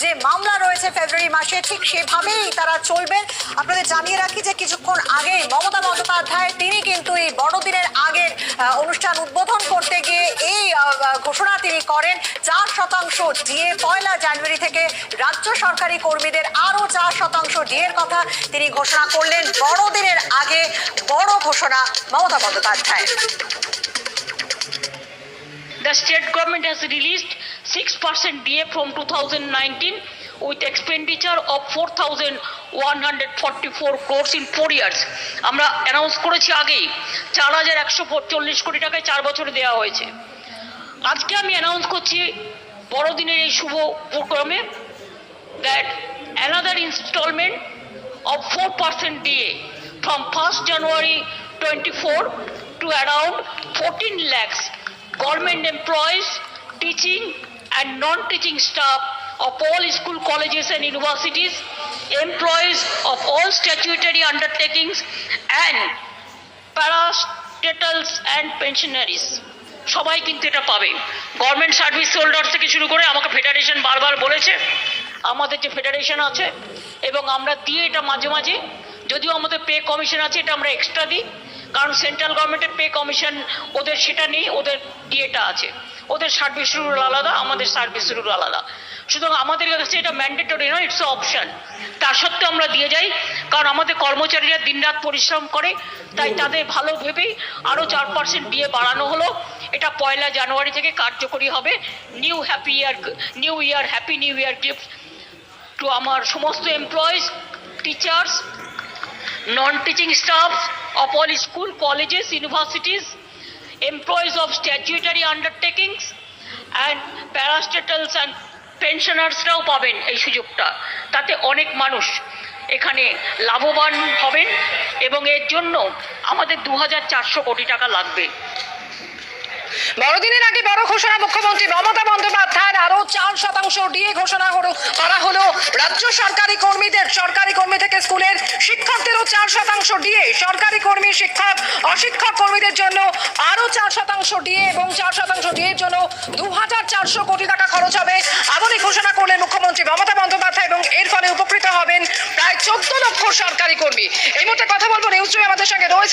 যে মামলা রয়েছে ফেব্রুয়ারি মাসে, ঠিক সেভাবেই তারা চলবেন। আপনাদের জানিয়ে রাখি যে কিছুক্ষণ আগে মমতা বন্দ্যোপাধ্যায়, তিনি কিন্তু এই বড়দিনের আগের অনুষ্ঠান উদ্বোধন করতে গিয়ে এই ঘোষণা তিনি করেন, চার শতাংশ ডিএ পয়লা জানুয়ারি থেকে রাজ্য সরকারি কর্মীদের আরও চার শতাংশ ডিএর কথা তিনি ঘোষণা করলেন। বড়দিনের আগে বড় ঘোষণা Mamata Bandyopadhyay The state government has released 6% DA from 2019 with expenditure of four crores in four years. আমরা অ্যানাউন্স করেছি আগেই, চার কোটি টাকায় চার বছরে দেওয়া হয়েছে আজকে আমি অ্যানাউন্স করছি বড়দিনের এই শুভ উপক্রমে that another instalment of four percent DA from first January twenty four to around fourteen lakhs government employees teaching and non-teaching staff of all school colleges and universities, employees of all statutory undertakings and parastatals and pensionaries. সবাই কিন্তু এটা পাবে government service holder থেকে শুরু করে আমাকে federation বারবার বলেছে আমাদের যে ফেডারেশন আছে এবং আমরা দিয়ে এটা মাঝে মাঝে যদিও আমাদের পে কমিশন আছে এটা আমরা এক্সট্রা দিই কারণ সেন্ট্রাল গভর্নমেন্টের পে কমিশন ওদের সেটা নেই, ওদের ডিএটা আছে। ওদের সার্ভিস রুল আলাদা, আমাদের সার্ভিস রুল আলাদা। সুতরাং আমাদের কাছে এটা ম্যান্ডেটরি নয় ইটস অপশন তার সত্ত্বেও আমরা দিয়ে যাই, কারণ আমাদের কর্মচারীরা দিনরাত পরিশ্রম করে, তাই তাদের ভালো ভেবেই আরও চার পার্সেন্ট দিয়ে বাড়ানো হলো। এটা পয়লা জানুয়ারি থেকে কার্যকরী হবে। New happy year new year happy new year gift to আমার সমস্ত employees teachers non teaching staff of all school, colleges, universities, employees of statutory undertakings and parastatals and পেনশনার্সরাও পাবেন এই সুযোগটা। তাতে অনেক মানুষ এখানে লাভবান হবেন এবং এর জন্য আমাদের দু হাজার চারশো কোটি টাকা লাগবে। বড়দিনের আগে বড় ঘোষণা মুখ্যমন্ত্রী মমতা বন্দ্যোপাধ্যায়ের আরও চার শতাংশ ডিএ ঘোষণা করা হলো রাজ্য সরকারি কর্মীদের সরকারি কর্মী থেকে স্কুলের ডিএ সরকারি কর্মী, শিক্ষক, অশিক্ষক কর্মীদের জন্য আরও চার শতাংশ ডিএ এবং চার শতাংশ ডিএর জন্য দু হাজার চারশো কোটি টাকা খরচ হবে এমনই ঘোষণা করলেন মুখ্যমন্ত্রী মমতা বন্দ্যোপাধ্যায় এবং এর ফলে উপকৃত হবেন প্রায় চোদ্দ লক্ষ সরকারি কর্মী। এই মুহূর্তে কথা বলব নিউজ আমাদের সঙ্গে রয়েছে